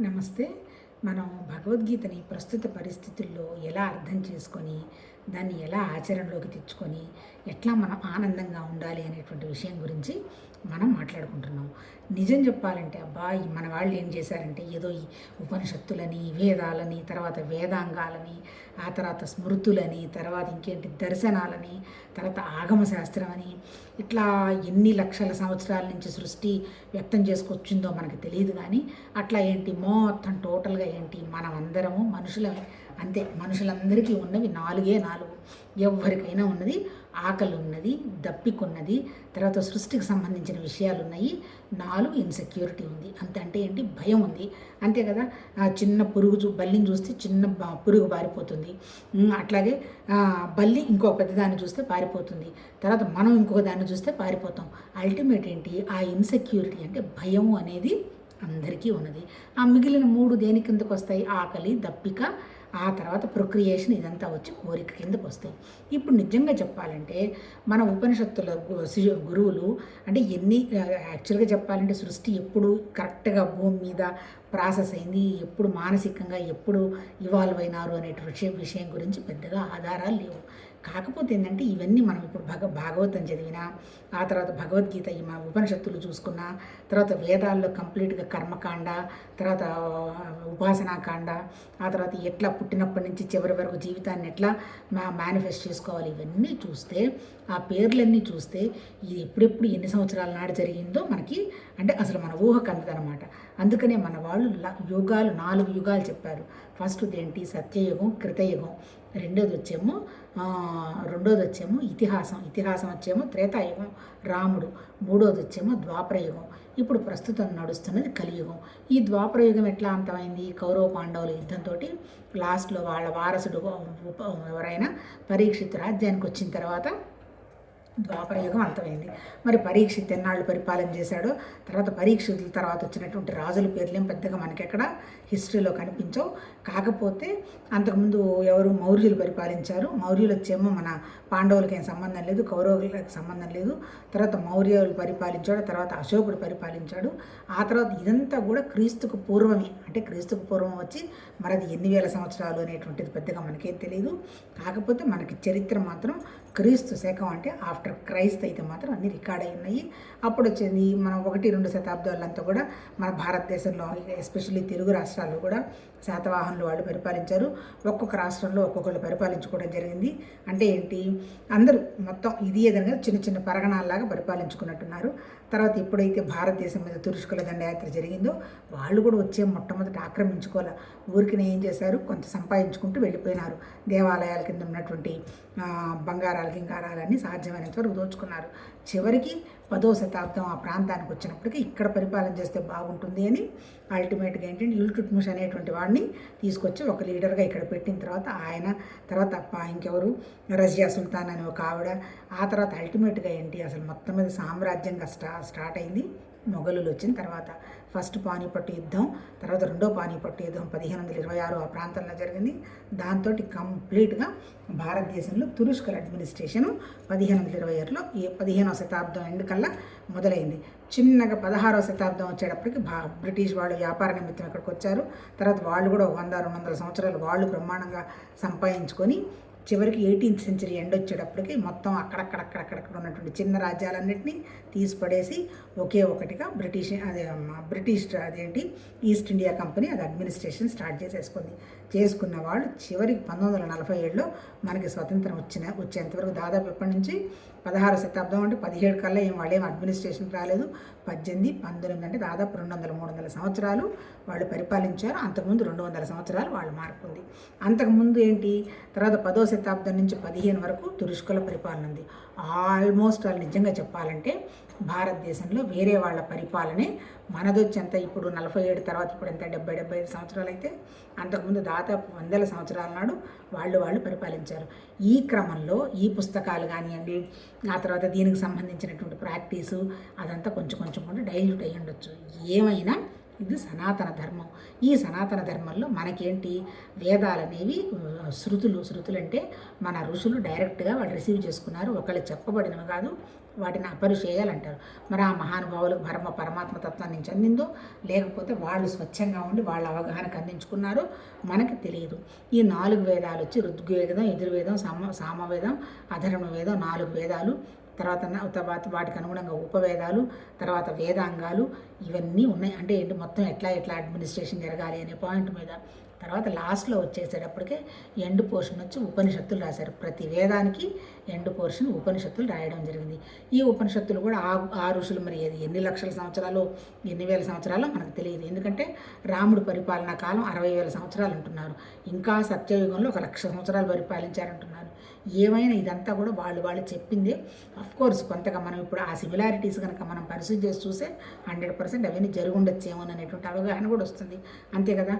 నమస్తే. మనం భగవద్గీతని ప్రస్తుత పరిస్థితుల్లో ఎలా అర్థం చేసుకొని దాన్ని ఎలా ఆచరణలోకి తెచ్చుకొని ఎట్లా మనం ఆనందంగా ఉండాలి అనేటువంటి విషయం గురించి మనం మాట్లాడుకుంటున్నాం. నిజం చెప్పాలంటే అబ్బా మన వాళ్ళు ఏం చేశారంటే ఏదో ఈ ఉపనిషత్తులని వేదాలని తర్వాత వేదాంగాలని ఆ తర్వాత స్మృతులని తర్వాత ఇంకేంటి దర్శనాలని తర్వాత ఆగమ శాస్త్రం అని ఇట్లా ఎన్ని లక్షల సంవత్సరాల నుంచి సృష్టి వ్యక్తం చేసుకొచ్చిందో మనకు తెలియదు కానీ అట్లా ఏంటి మొత్తం టోటల్గా ఏంటి మనం అందరము మనుషులమే. అంతే. మనుషులందరికీ ఉన్నవి నాలుగే నాలుగు. ఎవరికైనా ఉన్నది ఆకలి ఉన్నది దప్పికున్నది తర్వాత సృష్టికి సంబంధించిన విషయాలు ఉన్నాయి నాలుగు ఇన్సెక్యూరిటీ ఉంది. అంత అంటే ఏంటి? భయం ఉంది. అంతే కదా? ఆ చిన్న పురుగు చూ బల్లిని చూస్తే చిన్న పురుగు పారిపోతుంది. అట్లాగే బల్లి ఇంకో పెద్దదాన్ని చూస్తే పారిపోతుంది. తర్వాత మనం ఇంకొక దాన్ని చూస్తే పారిపోతాం. అల్టిమేట్ ఏంటి? ఆ ఇన్సెక్యూరిటీ అంటే భయం అనేది అందరికీ ఉన్నది. ఆ మిగిలిన మూడు దేని కిందకు వస్తాయి ఆకలి దప్పిక ఆ తర్వాత ప్రొక్రియేషన్ ఇదంతా వచ్చి కోరిక కిందకు వస్తాయి. ఇప్పుడు నిజంగా చెప్పాలంటే మన ఉపనిషత్తుల గురువులు అంటే ఎన్ని యాక్చువల్గా చెప్పాలంటే సృష్టి ఎప్పుడు కరెక్ట్గా భూమి మీద ప్రాసెస్ అయింది ఎప్పుడు మానసికంగా ఎప్పుడు ఇవాల్వ్ అయినారు అనే విషయం విషయం గురించి పెద్దగా ఆధారాలు లేవు. కాకపోతే ఏంటంటే ఇవన్నీ మనం ఇప్పుడు భగ భాగవతం చదివినా ఆ తర్వాత భగవద్గీత ఈ మన ఉపనిషత్తులు చూసుకున్నా తర్వాత వేదాల్లో కంప్లీట్గా కర్మకాండ తర్వాత ఉపాసనాకాండ ఆ తర్వాత ఎట్లా పుట్టినప్పటి నుంచి చివరి వరకు జీవితాన్ని ఎట్లా మా మేనిఫెస్ట్ చేసుకోవాలి ఇవన్నీ చూస్తే ఆ పేర్లన్నీ చూస్తే ఇది ఎప్పుడెప్పుడు ఎన్ని సంవత్సరాల నాడు జరిగిందో మనకి అంటే అసలు మన ఊహకు అందదనమాట అందుకనే మన వాళ్ళు యుగాలు నాలుగు యుగాలు చెప్పారు. ఫస్ట్ ఏంటి? సత్యయుగం కృతయుగం. రెండోది వచ్చేమో రెండోది వచ్చేమో ఇతిహాసం. ఇతిహాసం వచ్చేమో త్రేతాయుగం రాముడు. మూడోది వచ్చేమో ద్వాపరయుగం. ఇప్పుడు ప్రస్తుతం నడుస్తున్నది కలియుగం. ఈ ద్వాపరయుగం ఎట్లా అంతమైంది? కౌరవ పాండవుల యుద్ధంతో లాస్ట్లో వాళ్ళ వారసుడు ఎవరైనా పరీక్షిత్ రాజ్యానికి వచ్చిన తర్వాత ద్వాపరయుగం అంతమైంది. మరి పరీక్షిత్ ఎన్నాళ్ళు పరిపాలన చేశాడో. తర్వాత పరీక్షితుల తర్వాత వచ్చినటువంటి రాజుల పేర్లేం పెద్దగా మనకెక్కడ హిస్టరీలో కనిపించవు. కాకపోతే అంతకుముందు ఎవరు మౌర్యులు పరిపాలించారు. మౌర్యులు వచ్చేమో మన పాండవులకి సంబంధం లేదు కౌరవులకి సంబంధం లేదు. తర్వాత మౌర్యులు పరిపాలించాడు తర్వాత అశోకుడు పరిపాలించాడు. ఆ తర్వాత ఇదంతా కూడా క్రీస్తుకు పూర్వమే. అంటే క్రీస్తుకు పూర్వం వచ్చి మరి అది ఎన్ని వేల సంవత్సరాలు అనేటువంటిది పెద్దగా మనకేం తెలియదు కాకపోతే మనకి చరిత్ర మాత్రం క్రీస్తు శకం అంటే ఆఫ్టర్ క్రైస్త్ అయితే మాత్రం అన్ని రికార్డ్ అయి ఉన్నాయి. అప్పుడు వచ్చింది మనం ఒకటి రెండు శతాబ్దాలంతా కూడా మన భారతదేశంలో ఎస్పెషల్లీ తెలుగు రాష్ట్రాల్లో కూడా శాతవాహనులు వాళ్ళు పరిపాలించారు. ఒక్కొక్క రాష్ట్రంలో ఒక్కొక్కళ్ళు పరిపాలించుకోవడం జరిగింది. అంటే ఏంటి? అందరూ మొత్తం ఇది ఏదైనా చిన్న చిన్న పరగణాల్లాగా పరిపాలించుకున్నట్టున్నారు. తర్వాత ఎప్పుడైతే భారతదేశం మీద తురుష్కుల దండయాత్ర జరిగిందో వాళ్ళు కూడా వచ్చే మొట్టమొదట ఆక్రమించుకోవాలి ఊరికి ఏం చేశారు? కొంత సంపాదించుకుంటూ వెళ్ళిపోయినారు. దేవాలయాల కింద ఉన్నటువంటి బంగారాలు గింగారాలన్నీ సాధ్యమైనంత వరకు దోచుకున్నారు. చివరికి పదో శతాబ్దం ఆ ప్రాంతానికి వచ్చినప్పటికీ ఇక్కడ పరిపాలన చేస్తే బాగుంటుంది అని అల్టిమేట్గా ఏంటంటే ఇల్టుట్ముష్ అనేటువంటి వాడిని తీసుకొచ్చి ఒక లీడర్గా ఇక్కడ పెట్టిన తర్వాత ఆయన తర్వాత అప్ప ఇంకెవరు? రజియా సుల్తాన్ అని ఒక ఆవిడ. ఆ తర్వాత అల్టిమేట్గా ఏంటి? అసలు మొత్తం మీద సామ్రాజ్యంగా స్టా స్టార్ట్ అయింది. మొఘలులు వచ్చిన తర్వాత ఫస్ట్ పానీపట్టు యుద్ధం తర్వాత రెండో పానీపట్టు యుద్ధం పదిహేను వందల ఇరవై ఆరు ఆ ప్రాంతంలో జరిగింది. దాంతో కంప్లీట్గా భారతదేశంలో తురుష్కర్ అడ్మినిస్ట్రేషన్ పదిహేను వందల ఇరవై ఆరులో ఈ పదిహేనవ శతాబ్దం ఎండ్ కల్లా మొదలైంది. చిన్నగా పదహారవ శతాబ్దం వచ్చేటప్పటికి భా బ్రిటిష్ వాళ్ళు వ్యాపార నిమిత్తం ఇక్కడికి వచ్చారు. తర్వాత వాళ్ళు కూడా ఒక వంద రెండు వందల సంవత్సరాలు వాళ్ళు బ్రహ్మాండంగా సంపాదించుకొని చివరికి ఎయిటీన్త్ సెంచరీ ఎండ్ వచ్చేటప్పటికి మొత్తం అక్కడక్కడక్కడక్కడక్కడ ఉన్నటువంటి చిన్న రాజ్యాలన్నింటినీ తీసిపడేసి ఒకే ఒకటిగా బ్రిటిష్ అదే బ్రిటిష్ అదేంటి ఈస్ట్ ఇండియా కంపెనీ అది అడ్మినిస్ట్రేషన్ స్టార్ట్ చేసేసుకుంది. చేసుకున్న వాళ్ళు చివరికి పంతొమ్మిది వందల నలభై ఏడులో మనకి స్వతంత్రం వచ్చిన వచ్చేంతవరకు దాదాపు ఎప్పటి నుంచి? పదహారు శతాబ్దం అంటే పదిహేడు కల్లా ఏం వాళ్ళేం అడ్మినిస్ట్రేషన్ రాలేదు. పద్దెనిమిది పంతొమ్మిది అంటే దాదాపు రెండు వందల మూడు వందల సంవత్సరాలు వాళ్ళు పరిపాలించారు. అంతకుముందు రెండు వందల సంవత్సరాలు వాళ్ళు మార్పు ఉంది. అంతకుముందు ఏంటి? తర్వాత పదో శతాబ్దం నుంచి పదిహేను వరకు తురుష్కుల పరిపాలన ఉంది. ఆల్మోస్ట్ వాళ్ళు నిజంగా చెప్పాలంటే భారతదేశంలో వేరే వాళ్ళ పరిపాలనే మనదొచ్చేంత ఇప్పుడు నలభై ఏడు తర్వాత ఇప్పుడు ఎంత? డెబ్బై డెబ్బై ఐదు సంవత్సరాలు అయితే అంతకుముందు దాదాపు వందల సంవత్సరాల నాడు వాళ్ళు వాళ్ళు పరిపాలించారు. ఈ క్రమంలో ఈ పుస్తకాలు కానివ్వండి ఆ తర్వాత దీనికి సంబంధించినటువంటి ప్రాక్టీసు అదంతా కొంచెం కొంచెం కూడా డైల్యూట్ అయ్యి ఉండొచ్చు ఏమైనా ఇది సనాతన ధర్మం. ఈ సనాతన ధర్మంలో మనకేంటి? వేదాలు అనేవి శృతులు శృతులు అంటే మన ఋషులు డైరెక్ట్గా వాళ్ళు రిసీవ్ చేసుకున్నారు. ఒకళ్ళు చెప్పబడినవి కాదు వాటిని అపరిచేయాలంటారు. మరి ఆ మహానుభావులు పరమ పరమాత్మ తత్వం నుంచి అందిందో లేకపోతే వాళ్ళు స్వచ్ఛంగా ఉండి వాళ్ళ అవగాహనకు అందించుకున్నారో మనకి తెలియదు. ఈ నాలుగు వేదాలు వచ్చి ఋగ్వేదం యజుర్వేదం సమ సామవేదం అధర్మ వేదం నాలుగు వేదాలు తర్వాత తర్వాత వాటికి అనుగుణంగా ఉపవేదాలు తర్వాత వేదాంగాలు ఇవన్నీ ఉన్నాయి. అంటే ఏంటి? మొత్తం ఎట్లా ఎట్లా అడ్మినిస్ట్రేషన్ జరగాలి అనే పాయింట్ మీద. తర్వాత లాస్ట్లో వచ్చేసేటప్పటికే ఎండ్ పోర్షన్ వచ్చి ఉపనిషత్తులు రాశారు. ప్రతి వేదానికి ఎండ్ పోర్షన్ ఉపనిషత్తులు రాయడం జరిగింది. ఈ ఉపనిషత్తులు కూడా ఆ ఆ ఋషులు మరి అది ఎన్ని లక్షల సంవత్సరాలు ఎన్ని వేల సంవత్సరాలు మనకు తెలియదు. ఎందుకంటే రాముడు పరిపాలనా కాలం అరవై వేల సంవత్సరాలు అంటున్నారు. ఇంకా సత్యయుగంలో ఒక లక్ష సంవత్సరాలు పరిపాలించారంటున్నారు. ఏమైనా ఇదంతా కూడా వాళ్ళు వాళ్ళు చెప్పిందే. కోర్స్ కొంతగా మనం ఇప్పుడు ఆ సిమిలారిటీస్ కనుక మనం పరిశీలి చేసి చూస్తే హండ్రెడ్ పర్సెంట్ అవన్నీ జరుగుండొచ్చేమో అనేటువంటి అవగాహన కూడా వస్తుంది. అంతే కదా?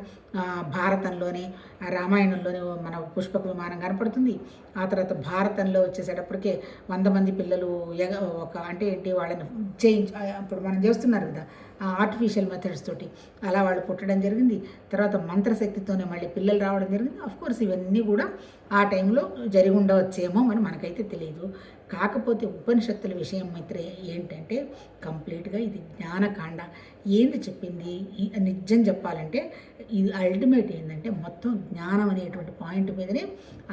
భారతంలోనే రామాయణంలోనే మన పుష్పక విమానం కనపడుతుంది. ఆ తర్వాత భారతంలో వచ్చేసేటప్పటికే వంద మంది పిల్లలు ఎగ ఒక అంటే ఏంటి వాళ్ళని చేయించు ఇప్పుడు మనం చేస్తున్నారు కదా ఆర్టిఫిషియల్ మెథడ్స్ తోటి. అలా వాళ్ళు పుట్టడం జరిగింది. తర్వాత మంత్రశక్తితోనే మళ్ళీ పిల్లలు రావడం జరిగింది. అఫ్ కోర్స్ ఇవన్నీ కూడా ఆ టైంలో జరిగి ఉండవచ్చేమో అని మనకైతే తెలియదు కాకపోతే ఉపనిషత్తుల విషయం మిత్రే ఏంటంటే కంప్లీట్గా ఇది జ్ఞానకాండ. ఏంది చెప్పింది? నిజం చెప్పాలంటే ఇది అల్టిమేట్ ఏంటంటే మొత్తం జ్ఞానం అనేటువంటి పాయింట్ మీదనే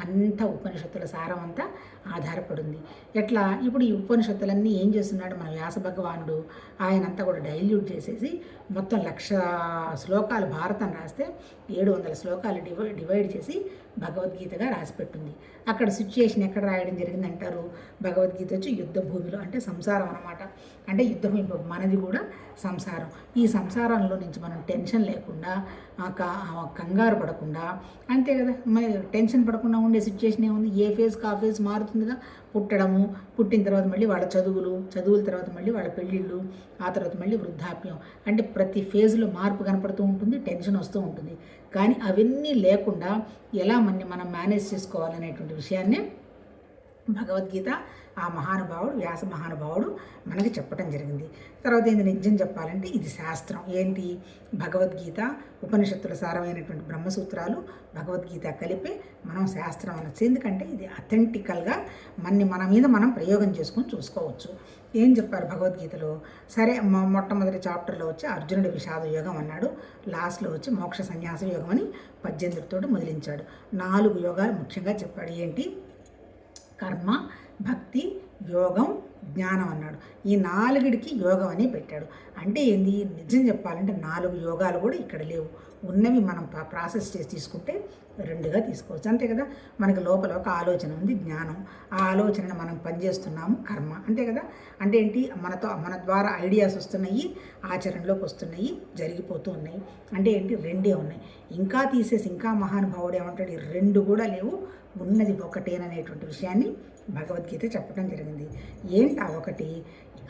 అంత ఉపనిషత్తుల సారం అంతా ఆధారపడింది. ఎట్లా? ఇప్పుడు ఈ ఉపనిషత్తులన్నీ ఏం చేస్తున్నాడు మన వ్యాస భగవానుడు? ఆయనంతా కూడా డైల్యూట్ చేసేసి మొత్తం లక్ష శ్లోకాలు భారతం రాస్తే ఏడు వందల శ్లోకాలు డివై డివైడ్ చేసి భగవద్గీతగా రాసిపెట్టింది. అక్కడ సిచ్యుయేషన్ ఎక్కడ రాయడం జరిగింది అంటారు భగవద్గీత వచ్చి యుద్ధ భూమిలో అంటే సంసారం అన్నమాట. అంటే యుద్ధ భూమి మనది కూడా సంసారం. ఈ సంసారంలో నుంచి మనం టెన్షన్ లేకుండా కంగారు పడకుండా అంతే కదా? మరి టెన్షన్ పడకుండా ఉండే సిచ్యుయేషన్ ఏముంది? ఏ ఫేజ్కి ఆ ఫేజ్ వస్తుందిగా పుట్టడము పుట్టిన తర్వాత మళ్ళీ వాళ్ళ చదువులు చదువుల తర్వాత మళ్ళీ వాళ్ళ పెళ్ళిళ్ళు ఆ తర్వాత మళ్ళీ వృద్ధాప్యం అంటే ప్రతి ఫేజ్లో మార్పు కనపడుతూ ఉంటుంది టెన్షన్ వస్తూ ఉంటుంది. కానీ అవన్నీ లేకుండా ఎలా మన మనం మేనేజ్ చేసుకోవాలనేటువంటి విషయాన్ని భగవద్గీత ఆ మహానుభావుడు వ్యాస మహానుభావుడు మనకి చెప్పడం జరిగింది. తర్వాత ఏంది నిజం చెప్పాలంటే ఇది శాస్త్రం. ఏంటి? భగవద్గీత ఉపనిషత్తుల సారమైనటువంటి బ్రహ్మసూత్రాలు భగవద్గీత కలిపే మనం శాస్త్రం అనొచ్చు. ఎందుకంటే ఇది అథెంటికల్గా మన్ని మన మీద మనం ప్రయోగం చేసుకొని చూసుకోవచ్చు. ఏం చెప్పారు భగవద్గీతలో? సరే మొ- మొట్టమొదటి చాప్టర్లో వచ్చి అర్జునుడి విషాద యోగం అన్నాడు. లాస్ట్లో వచ్చి మోక్ష సన్యాస యోగం అని పద్దెనిమిదితో మొదలించాడు నాలుగు యోగాలు ముఖ్యంగా చెప్పాడు. ఏంటి? కర్మ భక్తి యోగం జ్ఞానం అన్నాడు. ఈ నాలుగిడికి యోగం అని పెట్టాడు. అంటే ఏంది? నిజం చెప్పాలంటే నాలుగు యోగాలు కూడా ఇక్కడ లేవు. ఉన్నవి మనం ప్రాసెస్ చేసి తీసుకుంటే రెండుగా తీసుకోవచ్చు. అంతే కదా? మనకి లోపల ఒక ఆలోచన ఉంది జ్ఞానం. ఆ ఆలోచనను మనం పనిచేస్తున్నాము కర్మ. అంతే కదా? అంటే ఏంటి? మనతో మన ద్వారా ఐడియాస్ వస్తున్నాయి ఆచరణలోకి వస్తున్నాయి జరిగిపోతూ ఉన్నాయి. అంటే ఏంటి? రెండే ఉన్నాయి. ఇంకా తీసేసి ఇంకా మహానుభావుడు ఏమంటాడు? రెండు కూడా లేవు. ఉన్నది ఒకటేననేటువంటి విషయాన్ని భగవద్గీత చెప్పడం జరిగింది. ఏంటి ఆ ఒకటి?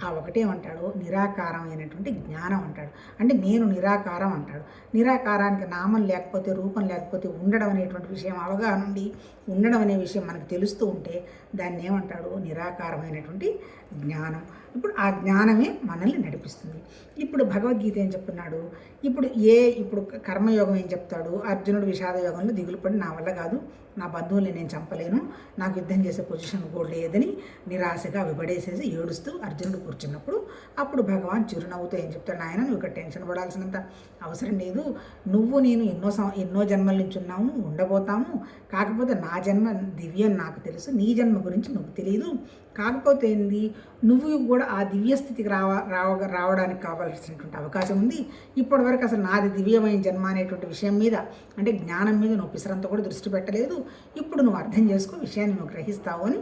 ఆ ఒకటేమంటాడు నిరాకారమైనటువంటి జ్ఞానం అంటాడు. అంటే నేను నిరాకారం అంటాడు. నిరాకారానికి నామం లేకపోతే రూపం లేకపోతే ఉండడం అనేటువంటి విషయం అవగాహన ఉండి ఉండడం అనే విషయం మనకు తెలుస్తూ ఉంటే దాన్ని ఏమంటాడు? నిరాకారమైనటువంటి జ్ఞానం. ఇప్పుడు ఆ జ్ఞానమే మనల్ని నడిపిస్తుంది. ఇప్పుడు భగవద్గీత ఏం చెప్తున్నాడు? ఇప్పుడు ఏ ఇప్పుడు కర్మయోగం ఏం చెప్తాడు? అర్జునుడు విషాద యోగంలో దిగులు పడి నా వల్ల కాదు నా బంధువుల్ని నేను చంపలేను నాకు యుద్ధం చేసే పొజిషన్ కూడా లేదని నిరాశగా విపడేసేసి ఏడుస్తూ అర్జునుడు కూర్చున్నప్పుడు అప్పుడు భగవాన్ చిరునవ్వుతో ఏం చెప్తాడు? నాయన నువ్వు ఇక్కడ టెన్షన్ పడాల్సినంత అవసరం లేదు. నువ్వు నేను ఎన్నో సం ఎన్నో జన్మల నుంచి ఉన్నాము ఉండబోతాము. కాకపోతే నా జన్మ దివ్యం నాకు తెలుసు. నీ జన్మ గురించి నువ్వు తెలియదు కాకపోతే ఏంది? నువ్వు కూడా ఆ దివ్య స్థితికి రావ రావ రావడానికి కావాల్సినటువంటి అవకాశం ఉంది. ఇప్పటివరకు అసలు నాది దివ్యమైన జన్మ అనేటువంటి విషయం మీద అంటే జ్ఞానం మీద నువ్వు పిసరంతా కూడా దృష్టి పెట్టలేదు. ఇప్పుడు నువ్వు అర్థం చేసుకో విషయాన్ని నువ్వు గ్రహిస్తావు అని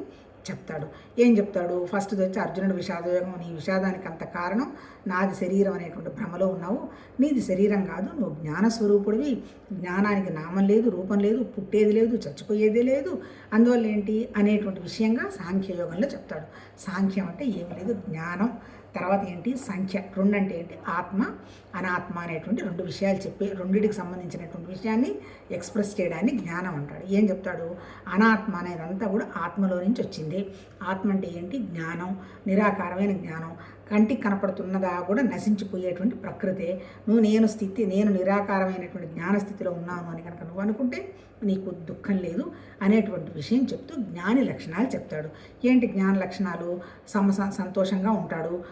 చెప్తాడు. ఏం చెప్తాడు? ఫస్ట్ వచ్చి అర్జునుడు విషాదయోగం నీ విషాదానికి అంత కారణం. నాది శరీరం అనేటువంటి భ్రమలో ఉన్నావు. నీది శరీరం కాదు. నువ్వు జ్ఞానస్వరూపుడివి జ్ఞానానికి నామం లేదు రూపం లేదు పుట్టేది లేదు చచ్చిపోయేది లేదు. అందువల్ల ఏంటి? అనేటువంటి విషయంగా సాంఖ్యయోగంలో చెప్తాడు. సాంఖ్యం అంటే ఏమి లేదు జ్ఞానం. తర్వాత ఏంటి సంఖ్య. రెండు అంటే ఏంటి? ఆత్మ అనాత్మ అనేటువంటి రెండు విషయాలు చెప్పి రెండింటికి సంబంధించినటువంటి విషయాన్ని ఎక్స్ప్రెస్ చేయడాన్ని జ్ఞానం అంటాడు. ఏం చెప్తాడు? అనాత్మ అనేదంతా కూడా ఆత్మలో నుంచి వచ్చింది. ఆత్మ అంటే ఏంటి? జ్ఞానం నిరాకారమైన జ్ఞానం. కంటికి కనపడుతున్నదా కూడా నశించిపోయేటువంటి ప్రకృతే. నువ్వు నేను స్థితి నేను నిరాకారమైనటువంటి జ్ఞాన స్థితిలో ఉన్నాను అని కనుక నువ్వు అనుకుంటే నీకు దుఃఖం లేదు అనేటువంటి విషయం చెప్తూ జ్ఞాని లక్షణాలు చెప్తాడు. ఏంటి జ్ఞాన లక్షణాలు? సమ సంతోషంగా ఉంటాడు.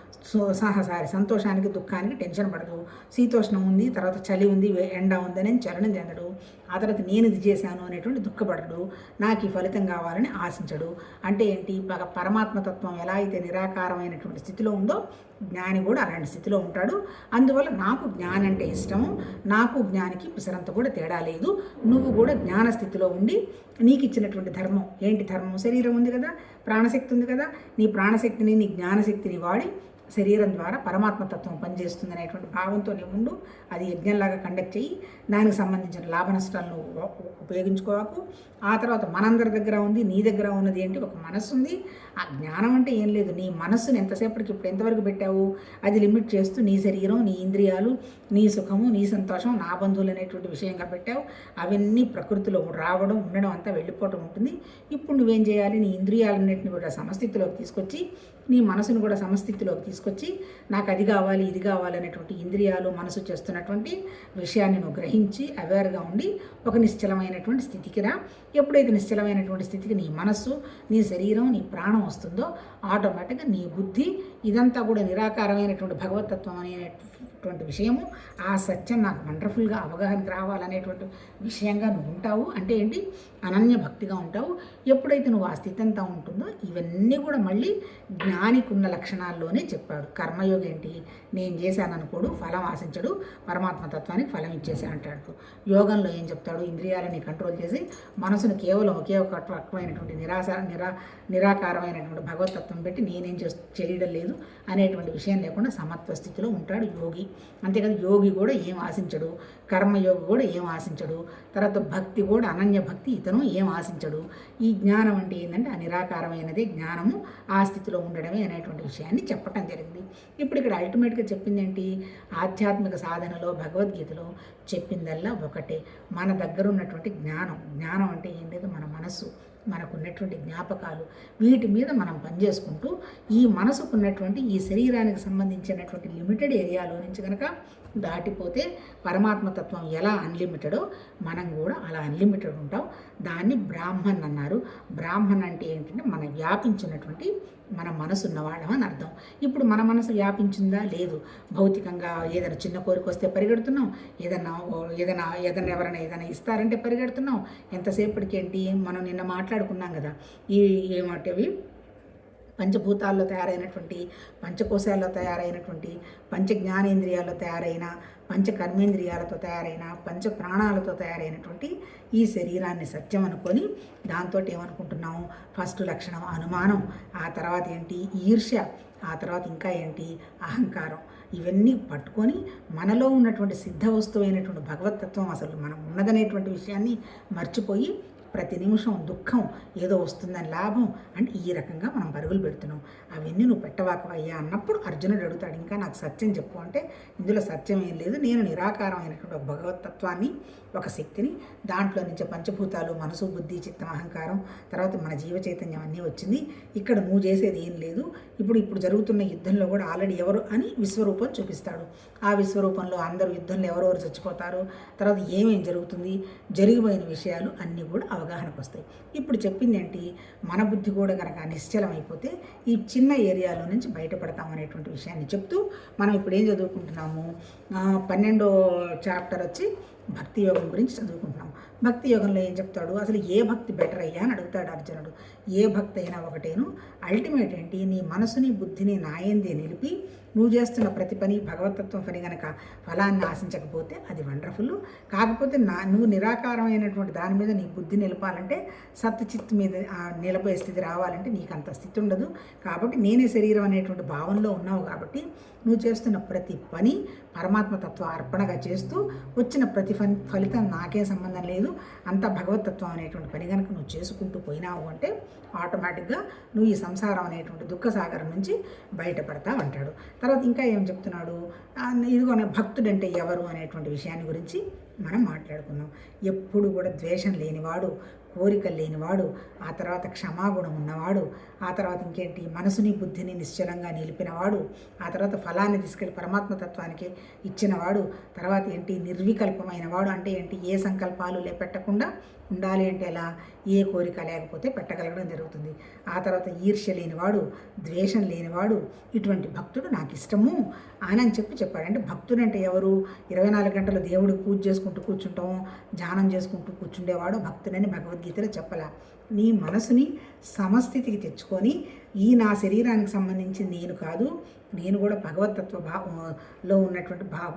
సహసారి సంతోషానికి దుఃఖానికి టెన్షన్ పడదు. శీతోష్ణం ఉంది తర్వాత చలి ఉంది ఎండ ఉందని చలనం చెందడు. ఆ తర్వాత నేను ఇది చేశాను అనేటువంటి దుఃఖపడడు. నాకు ఈ ఫలితం కావాలని ఆశించడు. అంటే ఏంటి? పరమాత్మతత్వం ఎలా అయితే నిరాకారమైనటువంటి స్థితిలో ఉందో జ్ఞాని కూడా అలాంటి స్థితిలో ఉంటాడు. అందువల్ల నాకు జ్ఞాని అంటే ఇష్టము. నాకు జ్ఞానికి పిసరంత కూడా తేడా లేదు. నువ్వు కూడా జ్ఞాన స్థితిలో ఉండి నీకు ఇచ్చినటువంటి ధర్మం. ఏంటి ధర్మం? శరీరం ఉంది కదా ప్రాణశక్తి ఉంది కదా. నీ ప్రాణశక్తిని నీ జ్ఞానశక్తిని వాడి శరీరం ద్వారా పరమాత్మతత్వం పనిచేస్తుంది అనేటువంటి భావంతోనే ఉండు అది యజ్ఞంలాగా కండక్ట్ చేయి దానికి సంబంధించిన లాభ నష్టాలను ఉపయోగించుకోవాకు. ఆ తర్వాత మనందరి దగ్గర ఉంది నీ దగ్గర ఉన్నది ఏంటి? ఒక మనస్సు ఉంది. ఆ జ్ఞానం అంటే ఏం లేదు. నీ మనస్సుని ఎంతసేపటికి ఇప్పుడు ఎంతవరకు పెట్టావు? అది లిమిట్ చేస్తూ నీ శరీరం నీ ఇంద్రియాలు నీ సుఖము నీ సంతోషం నా బంధువులు అనేటువంటి విషయంగా పెట్టావు? అవన్నీ ప్రకృతిలో రావడం ఉండడం అంతా వెళ్ళిపోవడం ఉంటుంది. ఇప్పుడు నువ్వేం చేయాలి? నీ ఇంద్రియాలన్నింటినీ కూడా సమస్థితిలోకి తీసుకొచ్చి నీ మనసును కూడా సమస్థితిలోకి తీసుకొచ్చి నాకు అది కావాలి ఇది కావాలి అనేటువంటి ఇంద్రియాలు మనసు చేస్తున్నటువంటి విషయాన్ని నువ్వు గ్రహించి అవేర్గా ఉండి ఒక నిశ్చలమైనటువంటి స్థితికి రా. ఎప్పుడైతే నిశ్చలమైనటువంటి స్థితికి నీ మనస్సు నీ శరీరం నీ ప్రాణం వస్తుందో ఆటోమేటిక్గా నీ బుద్ధి ఇదంతా కూడా నిరాకారమైనటువంటి భగవతత్వం అనేటువంటి విషయము ఆ సత్యం నాకు వండర్ఫుల్గా అవగాహనకు రావాలనేటువంటి విషయంగా నువ్వు ఉంటావు. అంటే ఏంటి? అనన్య భక్తిగా ఉంటావు. ఎప్పుడైతే నువ్వు ఆ స్థితి అంతా ఉంటుందో ఇవన్నీ కూడా మళ్ళీ జ్ఞానికి ఉన్న లక్షణాల్లోనే చెప్పాడు. కర్మయోగి ఏంటి? నేను చేశాను అనుకోడు ఫలం ఆశించడు పరమాత్మ తత్వానికి ఫలం ఇచ్చేసి అంటాడు. యోగంలో ఏం చెప్తాడు? ఇంద్రియాలని కంట్రోల్ చేసి మనసును కేవలం ఒకే ఒక రకమైనటువంటి నిరాశ నిరా నిరాకారమైనటువంటి భగవతత్వం పెట్టి నేనేం చేయడం లేదు అనేటువంటి విషయం లేకుండా సమత్వ స్థితిలో ఉంటాడు యోగి. అంతేకాదు యోగి కూడా ఏం ఆశించడు కర్మయోగి కూడా ఏం ఆశించడు తర్వాత భక్తి కూడా అనన్య భక్తి ఇతను ఏం ఆశించడు. ఈ జ్ఞానం అంటే ఏంటంటే ఆ నిరాకారమైనదే జ్ఞానము ఆ స్థితిలో ఉండడమే అనేటువంటి విషయాన్ని చెప్పటం జరిగింది. ఇప్పుడు ఇక్కడ అల్టిమేట్గా చెప్పింది ఏంటి? ఆధ్యాత్మిక సాధనలో భగవద్గీతలో చెప్పిందల్లా ఒకటే. మన దగ్గర ఉన్నటువంటి జ్ఞానం. జ్ఞానం అంటే ఏం లేదు మన మనసు మనకున్నటువంటి జ్ఞాపకాలు. వీటి మీద మనం పనిచేసుకుంటూ ఈ మనసుకున్నటువంటి ఈ శరీరానికి సంబంధించినటువంటి లిమిటెడ్ ఏరియాలో నుంచి కనుక దాటిపోతే పరమాత్మతత్వం ఎలా అన్లిమిటెడో మనం కూడా అలా అన్లిమిటెడ్ ఉంటాం. దాన్ని బ్రాహ్మణ్ అన్నారు. బ్రాహ్మణ్ అంటే ఏంటంటే మన వ్యాపించినటువంటి మన మనసు ఉన్నవాళ్ళం అని అర్థం. ఇప్పుడు మన మనసు వ్యాపించిందా? లేదు. భౌతికంగా ఏదైనా చిన్న కోరిక వస్తే పరిగెడుతున్నాం. ఏదన్నా ఏదైనా ఏదైనా ఎవరైనా ఏదైనా ఇస్తారంటే పరిగెడుతున్నాం. ఎంతసేపటికేంటి మనం నిన్న మాట్లాడుకున్నాం కదా. ఈ ఏమంటేవి? పంచభూతాల్లో తయారైనటువంటి పంచకోశాల్లో తయారైనటువంటి పంచ జ్ఞానేంద్రియాల్లో తయారైన పంచ కర్మేంద్రియాలతో తయారైన పంచ ప్రాణాలతో తయారైనటువంటి ఈ శరీరాన్ని సత్యం అనుకొని దాంతో ఏమనుకుంటున్నాము? ఫస్ట్ లక్షణం అనుమానం ఆ తర్వాత ఏంటి? ఈర్ష్య ఆ తర్వాత ఇంకా ఏంటి? అహంకారం. ఇవన్నీ పట్టుకొని మనలో ఉన్నటువంటి సిద్ధ వస్తువైనటువంటి భగవతత్వం అసలు మనం ఉన్నదనేటువంటి విషయాన్ని మర్చిపోయి ప్రతి నిమిషం దుఃఖం ఏదో వస్తుందని లాభం అంటే ఈ రకంగా మనం పరుగులు పెడుతున్నాం. అవన్నీ నువ్వు పెట్టవాకవయ్యా అన్నప్పుడు అర్జునుడు అడుగుతాడు ఇంకా నాకు సత్యం చెప్పు. అంటే ఇందులో సత్యం ఏం లేదు. నేను నిరాకారమైనటువంటి ఒక భగవతత్వాన్ని ఒక శక్తిని దాంట్లో నుంచి పంచభూతాలు మనసు బుద్ధి చిత్తం అహంకారం తర్వాత మన జీవ చైతన్యం అన్నీ వచ్చింది. ఇక్కడ నువ్వు చేసేది ఏం లేదు. ఇప్పుడు ఇప్పుడు జరుగుతున్న యుద్ధంలో కూడా ఆల్రెడీ ఎవరు అని విశ్వరూపం చూపిస్తాడు. ఆ విశ్వరూపంలో అందరూ యుద్ధంలో ఎవరెవరు చచ్చిపోతారు? తర్వాత ఏమేం జరుగుతుంది? జరిగిపోయిన విషయాలు అన్నీ కూడా అవగాహనకు వస్తాయి ఇప్పుడు చెప్పింది ఏంటి మన బుద్ధి కూడా కనుక నిశ్చలం అయిపోతే ఈ చిన్న ఏరియాలో నుంచి బయటపడతాం అనేటువంటి విషయాన్ని చెప్తూ మనం ఇప్పుడు ఏం చదువుకుంటున్నాము? పన్నెండో చాప్టర్ వచ్చి భక్తి యోగం గురించి చదువుకుంటున్నాము. భక్తి యోగంలో ఏం చెప్తాడు? అసలు ఏ భక్తి బెటర్ అయ్యా అని అడుగుతాడు అర్జునుడు. ఏ భక్తి అయినా ఒకటేను అల్టిమేట్ ఏంటి? నీ మనసుని బుద్ధిని నాయందే నిలిపి నువ్వు చేస్తున్న ప్రతి పని భగవతత్వం పని కనుక ఫలాన్ని ఆశించకపోతే అది వండర్ఫుల్ కాకపోతే నా నువ్వు నిరాకారమైనటువంటి దాని మీద నీ బుద్ధి నిలపాలంటే సత్చిత్ మీద నిలబోయే స్థితి రావాలంటే నీకు అంత స్థితి ఉండదు. కాబట్టి నేనే శరీరం అనేటువంటి భావంలో ఉన్నావు కాబట్టి నువ్వు చేస్తున్న ప్రతి పని పరమాత్మ తత్వ అర్పణగా చేస్తూ వచ్చిన ప్రతి ఫలితం నాకే సంబంధం లేదు. అంత భగవతత్వం అనేటువంటి పని కనుక నువ్వు చేసుకుంటూ పోయినావు అంటే ఆటోమేటిక్గా నువ్వు ఈ సంసారం అనేటువంటి దుఃఖసాగరం నుంచి బయటపడతావు అంటాడు. తర్వాత ఇంకా ఏం చెప్తున్నాడు? ఇదిగో భక్తుడంటే ఎవరు అనేటువంటి విషయాన్ని గురించి మనం మాట్లాడుకున్నాం ఎప్పుడు కూడా ద్వేషం లేనివాడు కోరికలు లేనివాడు ఆ తర్వాత క్షమాగుణం ఉన్నవాడు ఆ తర్వాత ఇంకేంటి? మనసుని బుద్ధిని నిశ్చలంగా నిలిపినవాడు ఆ తర్వాత ఫలాన్ని తీసుకెళ్ళి పరమాత్మ తత్వానికి ఇచ్చినవాడు తర్వాత ఏంటి? నిర్వికల్పమైన వాడు అంటే ఏంటి? ఏ సంకల్పాలు లేపెట్టకుండా ఉండాలి అంటే ఎలా? ఏ కోరిక లేకపోతే పెట్టగలగడం జరుగుతుంది. ఆ తర్వాత ఈర్ష్య లేనివాడు ద్వేషం లేనివాడు ఇటువంటి భక్తుడు నాకు ఇష్టము అని అని చెప్పి చెప్పాడు. అంటే భక్తుడు అంటే ఎవరు? ఇరవై నాలుగు గంటలు దేవుడికి పూజ చేసుకుంటూ కూర్చుంటాం ధ్యానం చేసుకుంటూ కూర్చుండేవాడు భక్తుడని భగవద్గీతలో చెప్పలే. నీ మనసుని సమస్థితికి తెచ్చుకొని ఈ నా శరీరానికి సంబంధించి నేను కాదు నేను కూడా భగవతత్వ భావంలో ఉన్నటువంటి భావ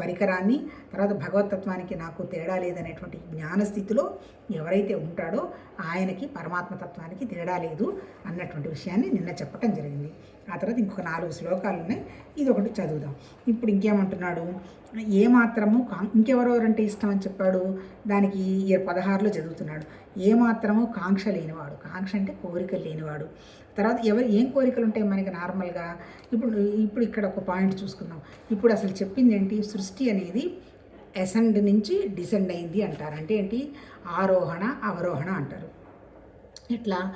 పరికరాన్ని తర్వాత భగవతత్వానికి నాకు తేడా లేదనేటువంటి జ్ఞానస్థితిలో ఎవరైతే ఉంటాడో ఆయనకి పరమాత్మతత్వానికి తేడా లేదు అన్నటువంటి విషయాన్ని నిన్న చెప్పటం జరిగింది. ఆ తర్వాత ఇంకొక నాలుగు శ్లోకాలు ఉన్నాయి. ఇది ఒకటి చదువుదాం. ఇప్పుడు ఇంకేమంటున్నాడు? ఏమాత్రము కా ఇంకెవరెవరంటే ఇష్టం అని చెప్పాడు? దానికి పదహారులో చదువుతున్నాడు. ఏమాత్రము కాంక్ష లేనివాడు. కాంక్ష అంటే కోరిక లేనివాడు. తర్వాత ఎవరు ఏం కోరికలు ఉంటాయి మనకి నార్మల్గా? ఇప్పుడు ఇప్పుడు ఇక్కడ ఒక పాయింట్ చూసుకుందాం. ఇప్పుడు అసలు చెప్పింది ఏంటి? సృష్టి అనేది ఎసెండ్ నుంచి డిసెండ్ అయింది అంటారు. అంటే ఏంటి? ఆరోహణ అవరోహణ అంటారు. ఇట్లా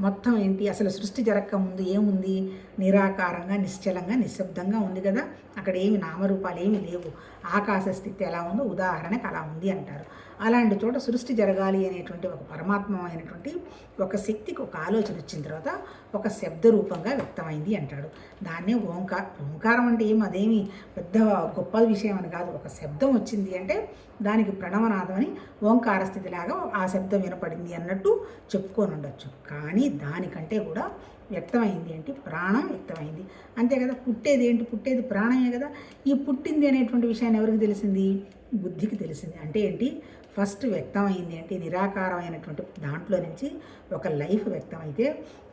మొత్తం ఏంటి? అసలు సృష్టి జరగక ముందు ఏముంది? నిరాకారంగా నిశ్చలంగా నిశ్శబ్దంగా ఉంది కదా? అక్కడ ఏమి నామరూపాలు ఏమి లేవు. ఆకాశ స్థితి ఎలా ఉందో ఉదాహరణకు అలా ఉంది అంటారు. అలాంటి చోట సృష్టి జరగాలి అనేటువంటి ఒక పరమాత్మమైనటువంటి ఒక శక్తికి ఒక ఆలోచన వచ్చిన తర్వాత ఒక శబ్ద రూపంగా వ్యక్తమైంది అంటాడు. దాన్నే ఓంకార ఓంకారం అంటే ఏమి అదేమి పెద్ద గొప్ప విషయం అని కాదు. ఒక శబ్దం వచ్చింది అంటే దానికి ప్రణవనాదం అని ఓంకార స్థితిలాగా ఆ శబ్దం వినపడింది అన్నట్టు చెప్పుకొని ఉండొచ్చు. కానీ దానికంటే కూడా వ్యక్తమైంది ఏంటి ప్రాణం వ్యక్తమైంది. అంతే కదా పుట్టేది ఏంటి? పుట్టేది ప్రాణమే కదా. ఈ పుట్టింది అనేటువంటి విషయాన్ని ఎవరికి తెలిసింది? బుద్ధికి తెలిసింది. అంటే ఏంటి? ఫస్ట్ వ్యక్తమైంది అంటే నిరాకారమైనటువంటి దాంట్లో నుంచి ఒక లైఫ్ వ్యక్తమైతే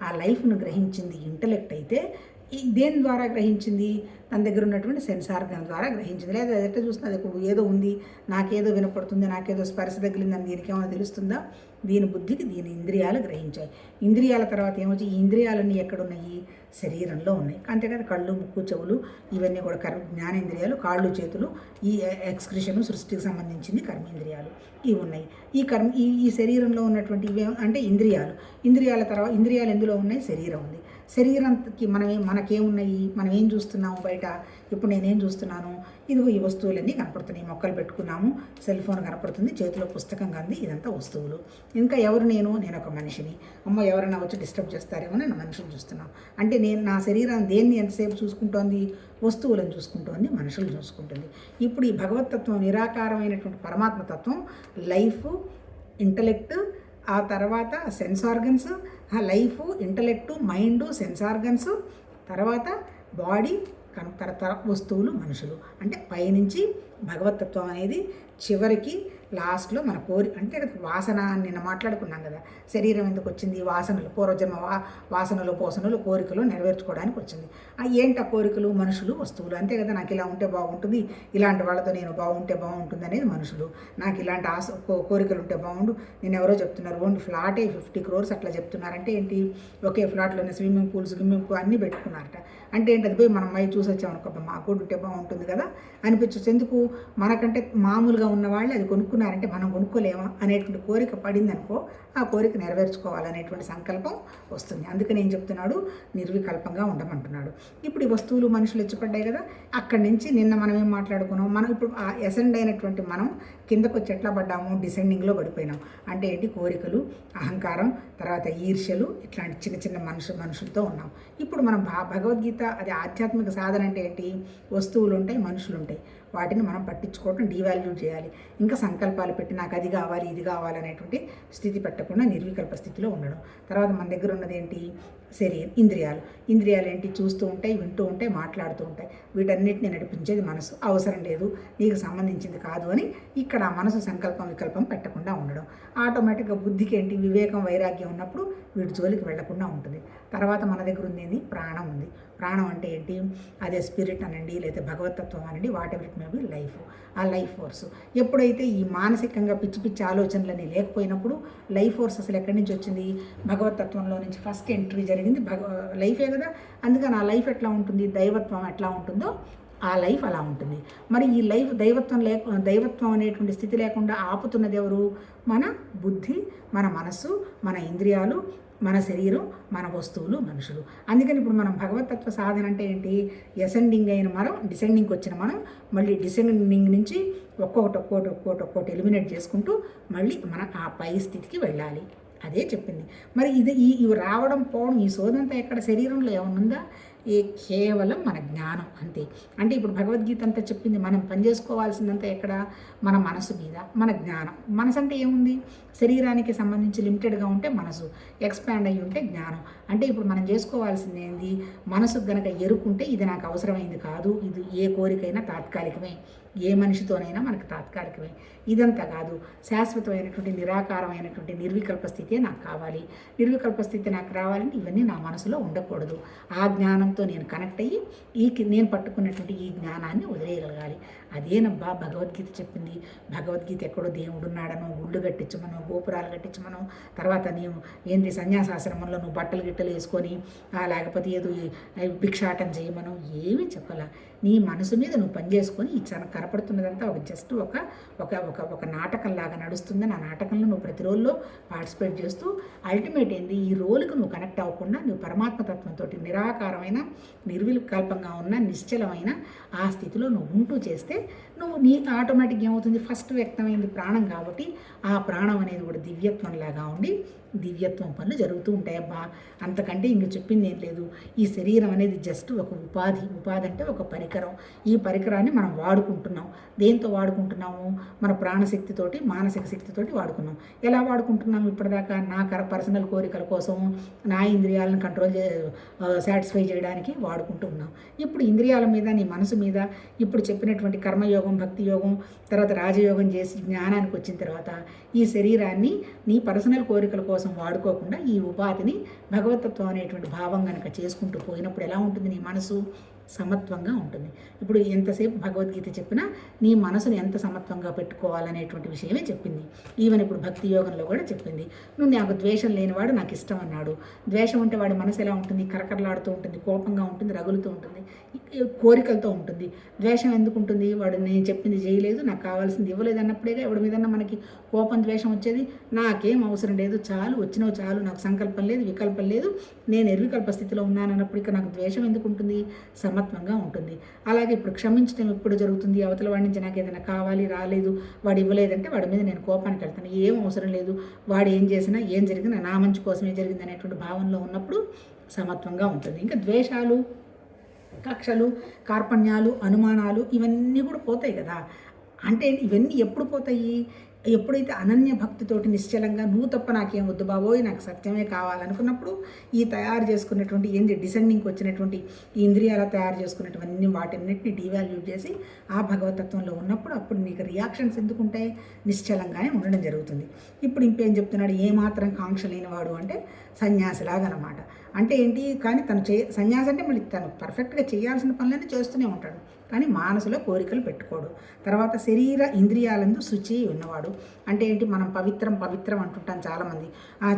ఆ లైఫ్ను గ్రహించింది ఇంటలెక్ట్ అయితే ఈ దేని ద్వారా గ్రహించింది? తన దగ్గర ఉన్నటువంటి సెన్సార్ ద్వారా గ్రహించింది. లేదా ఎట్లా చూస్తుంది? ఇప్పుడు ఏదో ఉంది నాకేదో వినపడుతుంది నాకేదో స్పర్శ తగిలిందని దీనికి ఏమైనా తెలుస్తుందా? దీని బుద్ధికి దీని ఇంద్రియాలు గ్రహించాయి. ఇంద్రియాల తర్వాత ఏమొచ్చి ఈ ఇంద్రియాలన్నీ ఎక్కడున్నాయి? శరీరంలో ఉన్నాయి. అంతే కదా కళ్ళు ముక్కు చెవులు ఇవన్నీ కూడా కర్మ జ్ఞానేంద్రియాలు కాళ్ళు చేతులు ఈ ఎక్స్క్రిషన్ సృష్టికి సంబంధించింది కర్మేంద్రియాలు. ఇవి ఉన్నాయి. ఈ కర్మ ఈ ఈ శరీరంలో ఉన్నటువంటి ఇవే అంటే ఇంద్రియాలు. ఇంద్రియాల తర్వాత ఇంద్రియాలు ఎందులో ఉన్నాయి? శరీరం ఉంది. శరీరానికి మనమే మనకేమున్నాయి? మనం ఏం చూస్తున్నాము బయట? ఇప్పుడు నేనేం చూస్తున్నాను? ఇదిగో ఈ వస్తువులన్నీ కనపడుతున్నాయి. మొక్కలు పెట్టుకున్నాము. సెల్ ఫోన్ కనపడుతుంది. చేతిలో పుస్తకం కంది. ఇదంతా వస్తువులు. ఇంకా ఎవరు నేను? నేను ఒక మనిషిని. అమ్మ ఎవరైనా వచ్చి డిస్టర్బ్ చేస్తారేమో నేను మనుషులు చూస్తున్నాను అంటే నేను నా శరీరం దేన్ని ఎంతసేపు చూసుకుంటోంది? వస్తువులను చూసుకుంటోంది. మనుషులు చూసుకుంటుంది. ఇప్పుడు ఈ భగవతత్వం నిరాకారమైనటువంటి పరమాత్మతత్వం లైఫ్ ఇంటలెక్ట్ ఆ తర్వాత సెన్స్ ఆర్గన్స్ ఆ life intellect mind sense organs తర్వాత బాడీ తరతర వస్తువులు మనుషులు. అంటే పైనుంచి భగవతత్వం అనేది చివరికి లాస్ట్లో మన కోరి అంటే వాసన నిన్న మాట్లాడుకున్నాం కదా శరీరం ఎందుకు వచ్చింది? వాసనలు పూర్వజన్మ వా వాసనలు పోసనలు కోరికలు నెరవేర్చుకోవడానికి వచ్చింది. ఆ ఏంటి ఆ కోరికలు? మనుషులు వస్తువులు. అంతే కదా నాకు ఇలా ఉంటే బాగుంటుంది ఇలాంటి వాళ్ళతో నేను బాగుంటే బాగుంటుంది అనేది మనుషులు. నాకు ఇలాంటి ఆశ కోరికలు ఉంటే బాగుండు. నేను ఎవరో చెప్తున్నారు ఓన్లీ ఫ్లాటే ఫిఫ్టీ క్రోర్స్ అట్లా చెప్తున్నారంటే ఏంటి? ఒకే ఫ్లాట్లోనే స్విమ్మింగ్ పూల్ స్విమ్మింగ్ పూల్ అన్నీ పెట్టుకున్నారట. అంటే ఏంటి అది పోయి మనం మై చూసి వచ్చామనుకో మా కూడా ఉంటే బాగుంటుంది కదా అనిపించచ్చు. ఎందుకు? మనకంటే మామూలుగా ఉన్న వాళ్ళు అది కొనుక్కున్నారంటే మనం కొనుక్కోలేమా అనేటువంటి కోరిక పడిందనుకో ఆ కోరిక నెరవేర్చుకోవాలనేటువంటి సంకల్పం వస్తుంది. అందుకని ఏం చెప్తున్నాడు? నిర్వికల్పంగా ఉండమంటున్నాడు. ఇప్పుడు ఈ వస్తువులు మనుషులు ఎచ్చిపడ్డాయి కదా అక్కడి నుంచి నిన్న మనం ఏం మాట్లాడుకున్నాం? మనం ఇప్పుడు ఆ ఎసెండ్ అయినటువంటి మనం కిందకు వచ్చి ఎట్లా పడ్డాము? డిసెండింగ్లో పడిపోయినాం. అంటే ఏంటి? కోరికలు అహంకారం తర్వాత ఈర్ష్యలు ఇట్లాంటి చిన్న చిన్న మనుషు మనుషులతో ఉన్నాం. ఇప్పుడు మనం భగవద్గీత అది ఆధ్యాత్మిక సాధన అంటే ఏంటి? వస్తువులు ఉంటాయి మనుషులు ఉంటాయి వాటిని మనం పట్టించుకోవడం డీవాల్యూ చేయాలి. ఇంకా సంకల్పాలు పెట్టి నాకు అది కావాలి ఇది కావాలి అనేటువంటి స్థితి పెట్టకుండా నిర్వికల్ప స్థితిలో ఉండడం. తర్వాత మన దగ్గర ఉన్నది ఏంటి? శరీరం ఇంద్రియాలు. ఇంద్రియాలు ఏంటి చూస్తూ ఉంటాయి వింటూ ఉంటాయి మాట్లాడుతూ ఉంటాయి. వీటన్నిటిని నడిపించేది మనసు. అవసరం లేదు. నీకు సంబంధించింది కాదు అని ఇక్కడ మనసు సంకల్పం వికల్పం పెట్టకుండా ఉండడం. ఆటోమేటిక్గా బుద్ధికి ఏంటి వివేకం వైరాగ్యం ఉన్నప్పుడు వీటి జోలికి వెళ్ళకుండా ఉంటుంది. తర్వాత మన దగ్గర ఉంది ప్రాణం ఉంది. ప్రాణం అంటే ఏంటి? అదే స్పిరిట్ అనండి లేదా భగవతత్వం అనండి whatever it may be life. ఆ లైఫ్ ఫోర్స్. ఎప్పుడైతే ఈ మానసికంగా పిచ్చి పిచ్చి ఆలోచనలని లేకపోయినప్పుడు లైఫ్ ఫోర్స్ అసలు ఎక్కడి నుంచి వచ్చింది? భగవతత్వంలో నుంచి ఫస్ట్ ఎంట్రీ జరిగింది భగ లైఫే కదా? అందుకని ఆ లైఫ్ ఎట్లా ఉంటుంది? దైవత్వం ఎట్లా ఉంటుందో ఆ లైఫ్ అలా ఉంటుంది. మరి ఈ లైఫ్ దైవత్వం లేక దైవత్వం అనేటువంటి స్థితి లేకుండా ఆపుతున్నది ఎవరు? మన బుద్ధి మన మనస్సు మన ఇంద్రియాలు మన శరీరం మన వస్తువులు మనుషులు. అందుకని ఇప్పుడు మనం భగవతత్వ సాధన అంటే ఏంటి? ఎసెండింగ్ అయిన మనం డిసెండింగ్కి వచ్చిన మనం మళ్ళీ డిసెండింగ్ నుంచి ఒక్కొక్కటి ఒక్కొక్కటి ఒక్కొక్కటి ఒక్కొక్కటి ఎలిమినేట్ చేసుకుంటూ మళ్ళీ మన ఆ పై స్థితికి వెళ్ళాలి. అదే చెప్పింది. మరి ఇది ఈ ఇవి రావడం పోవడం ఈ సోదంతా ఎక్కడ శరీరంలో ఏమన్నా ఈ కేవలం మన జ్ఞానం అంతే. అంటే ఇప్పుడు భగవద్గీత అంతా చెప్పింది మనం పనిచేసుకోవాల్సిందంతా ఎక్కడ? మన మనసు మీద మన జ్ఞానం. మనసు అంటే ఏముంది? శరీరానికి సంబంధించి లిమిటెడ్గా ఉంటే మనసు. ఎక్స్పాండ్ అయ్యి ఉంటే జ్ఞానం. అంటే ఇప్పుడు మనం చేసుకోవాల్సింది ఏంది? మనసుకు గనక ఎరుకుంటే ఇది నాకు అవసరమైంది కాదు. ఇది ఏ కోరికైనా తాత్కాలికమే. ఏ మనిషితోనైనా మనకు తాత్కాలికమే. ఇదంతా కాదు. శాశ్వతమైనటువంటి నిరాకారమైనటువంటి నిర్వికల్ప స్థితే నాకు కావాలి. నిర్వికల్ప స్థితి నాకు రావాలంటే ఇవన్నీ నా మనసులో ఉండకూడదు. ఆ జ్ఞానంతో నేను కనెక్ట్ అయ్యి ఈ నేను పట్టుకున్నటువంటి ఈ జ్ఞానాన్ని వదిలేయగలగాలి. అదేనబ్బా భగవద్గీత చెప్పింది. భగవద్గీత ఎక్కడో దేవుడు ఉన్నాడనో గుళ్ళు కట్టించమనో గోపురాలు కట్టించమనో తర్వాత నీవు ఏంటి సన్యాసాశ్రమంలో నువ్వు బట్టలు గిట్టలు వేసుకొని లేకపోతే ఏదో భిక్షాటం చేయమనో ఏమీ చెప్పాల. నీ మనసు మీద నువ్వు పనిచేసుకొని ఈ చన కనపడుతున్నదంతా ఒక జస్ట్ ఒక ఒక ఒక ఒక నాటకంలాగా నడుస్తుందని ఆ నాటకంలో నువ్వు ప్రతి రోజులో పార్టిసిపేట్ చేస్తూ అల్టిమేట్ ఏంది? ఈ రోల్కి నువ్వు కనెక్ట్ అవ్వకుండా నువ్వు పరమాత్మతత్వంతో నిరాకారమైన నిర్వికల్పంగా ఉన్న నిశ్చలమైన ఆ స్థితిలో నువ్వు ఉంటూ చేస్తే నువ్వు నీ ఆటోమేటిక్ ఏమవుతుంది? ఫస్ట్ వ్యక్తమైంది ప్రాణం కాబట్టి ఆ ప్రాణం అనేది కూడా దివ్యత్వం లాగా ఉండి దివ్యత్వం పనులు జరుగుతూ ఉంటాయి. అబ్బా అంతకంటే ఇంక చెప్పింది ఏం లేదు. ఈ శరీరం అనేది జస్ట్ ఒక ఉపాధి. ఉపాధి అంటే ఒక పరికరం. ఈ పరికరాన్ని మనం వాడుకుంటున్నాం. దేంతో వాడుకుంటున్నాము? మన ప్రాణశక్తితోటి మానసిక శక్తితోటి వాడుకున్నాం. ఎలా వాడుకుంటున్నాము ఇప్పటిదాకా? నా కర పర్సనల్ కోరికల కోసం నా ఇంద్రియాలను కంట్రోల్ చే సాటిస్ఫై చేయడానికి వాడుకుంటూ ఉన్నాం. ఇప్పుడు ఇంద్రియాల మీద నీ మనసు మీద ఇప్పుడు చెప్పినటువంటి కర్మయోగం భక్తి యోగం తర్వాత రాజయోగం చేసి జ్ఞానానికి వచ్చిన తర్వాత ఈ శరీరాన్ని నీ పర్సనల్ కోరికల కోసం వాడుకోకుండా ఈ ఉపాధిని భగవతత్వం అనేటువంటి భావం కనుక చేసుకుంటూ పోయినప్పుడు ఎలా ఉంటుంది నీ మనసు? సమత్వంగా ఉంటుంది. ఇప్పుడు ఎంతసేపు భగవద్గీత చెప్పినా నీ మనసును ఎంత సమత్వంగా పెట్టుకోవాలనేటువంటి విషయమే చెప్పింది. ఈవెన్ ఇప్పుడు భక్తి యోగంలో కూడా చెప్పింది. నువ్వు నాకు ద్వేషం లేనివాడు నాకు ఇష్టం అన్నాడు. ద్వేషం ఉంటే వాడి మనసు ఎలా ఉంటుంది? కరకరలాడుతూ ఉంటుంది కోపంగా ఉంటుంది రగులుతూ ఉంటుంది కోరికలతో ఉంటుంది. ద్వేషం ఎందుకు ఉంటుంది? వాడు నేను చెప్పింది చేయలేదు నాకు కావాల్సింది ఇవ్వలేదు అన్నప్పుడేగా ఎవడి మీద మనకి కోపం ద్వేషం వచ్చేది? నాకేం అవసరం లేదు చాలు వచ్చినవి చాలు నాకు సంకల్పం లేదు వికల్పం లేదు నేను నిర్వికల్ప స్థితిలో ఉన్నాను అన్నప్పుడు ఇక నాకు ద్వేషం ఎందుకు ఉంటుంది? సమత్వంగా ఉంటుంది. అలాగే ఇప్పుడు క్షమించడం ఎప్పుడు జరుగుతుంది? అవతల వాడి నుంచి నాకు ఏదైనా కావాలి రాలేదు వాడు ఇవ్వలేదంటే వాడి మీద నేను కోపానికి వెళ్తాను. ఏం అవసరం లేదు. వాడు ఏం చేసినా ఏం జరిగినా నా మంచి కోసమే జరిగింది అనేటువంటి భావనలో ఉన్నప్పుడు సమత్వంగా ఉంటుంది. ఇంకా ద్వేషాలు కక్షలు కార్పణ్యాలు అనుమానాలు ఇవన్నీ కూడా పోతాయి కదా. అంటే ఇవన్నీ ఎప్పుడు పోతాయి? ఎప్పుడైతే అనన్య భక్తితోటి నిశ్చలంగా నువ్వు తప్ప నాకేం వద్దు బాబోయ్ నాకు సత్యమే కావాలనుకున్నప్పుడు ఈ తయారు చేసుకున్నటువంటి ఏంది డిసెండింగ్కి వచ్చినటువంటి ఈ ఇంద్రియాల తయారు చేసుకున్నటువంటి వాటిన్నిటిని డివాల్యూట్ చేసి ఆ భగవతత్వంలో ఉన్నప్పుడు అప్పుడు నీకు రియాక్షన్స్ ఎందుకు ఉంటాయి నిశ్చలంగానే ఉండడం జరుగుతుంది. ఇప్పుడు ఇంకేం చెప్తున్నాడు? ఏమాత్రం కాంక్ష లేనివాడు అంటే సన్యాసిలాగా అనమాట అంటే ఏంటి? కానీ తను చే సన్యాసి అంటే మళ్ళీ తను పర్ఫెక్ట్గా చేయాల్సిన పనులన్నీ చేస్తూనే ఉంటాడు. కానీ మానసులో కోరికలు పెట్టుకోడు. తర్వాత శరీర ఇంద్రియాలందు శుచి ఉన్నవాడు. అంటే ఏంటి? మనం పవిత్రం పవిత్రం అంటుంటాం చాలామంది.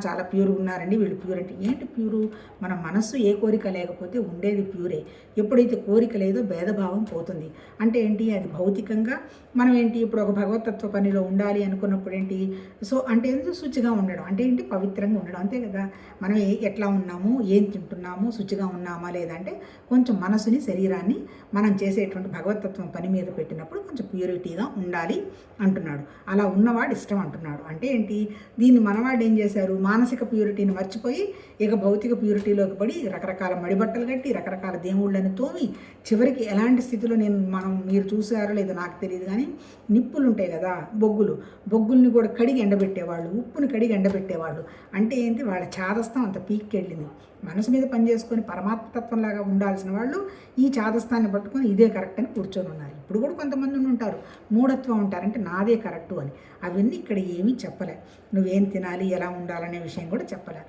చాలా ప్యూర్ ఉన్నారండి వీళ్ళు ప్యూర్ అంటే. ఏంటి ప్యూరు? మన మనస్సు ఏ కోరిక లేకపోతే ఉండేది ప్యూరే. ఎప్పుడైతే కోరిక లేదో భేదభావం పోతుంది. అంటే ఏంటి? అది భౌతికంగా మనం ఏంటి? ఇప్పుడు ఒక భగవతత్వ పనిలో ఉండాలి అనుకున్నప్పుడు ఏంటి? సో అంటే ఏంటి శుచిగా ఉండడం. అంటే ఏంటి? పవిత్రంగా ఉండడం. అంతే కదా? మనం ఎట్లా ఉన్నాము? ఏం తింటున్నాము? శుచిగా ఉన్నామా లేదంటే కొంచెం మనసుని శరీరాన్ని మనం చేసేటువంటి భగవతత్వం పని మీద పెట్టినప్పుడు కొంచెం ప్యూరిటీగా ఉండాలి అంటున్నాడు. అలా ఉన్నవాడు ఇష్టం అంటున్నాడు. అంటే ఏంటి? దీన్ని మనవాడు ఏం చేశారు? మానసిక ప్యూరిటీని మర్చిపోయి ఇక భౌతిక ప్యూరిటీలోకి పడి రకరకాల మడిబట్టలు కట్టి రకరకాల దేవుళ్ళని తోమి చివరికి ఎలాంటి స్థితిలో నేను మనం మీరు చూసారో లేదో నాకు తెలియదు కానీ నిప్పులు ఉంటాయి కదా బొగ్గులు. బొగ్గుల్ని కూడా కడిగి ఎండబెట్టేవాళ్ళు ఉప్పుని కడిగి ఎండబెట్టేవాళ్ళు. అంటే ఏంటి? వాళ్ళ చాదస్తం అంత పీక్కి వెళ్ళింది మనసు మీద పనిచేసుకొని పరమాత్మతత్వంలాగా ఉండాల్సిన వాళ్ళు ఈ చాదస్తాన్ని పట్టుకొని ఇదే కరెక్ట్ అని కూర్చొని ఉన్నారు. ఇప్పుడు కూడా కొంతమంది ఉంటారు. మూఢత్వం ఉంటారంటే నాదే కరెక్టు అని. అవన్నీ ఇక్కడ ఏమీ చెప్పలే. నువ్వేం తినాలి ఎలా ఉండాలనే విషయం కూడా చెప్పలే.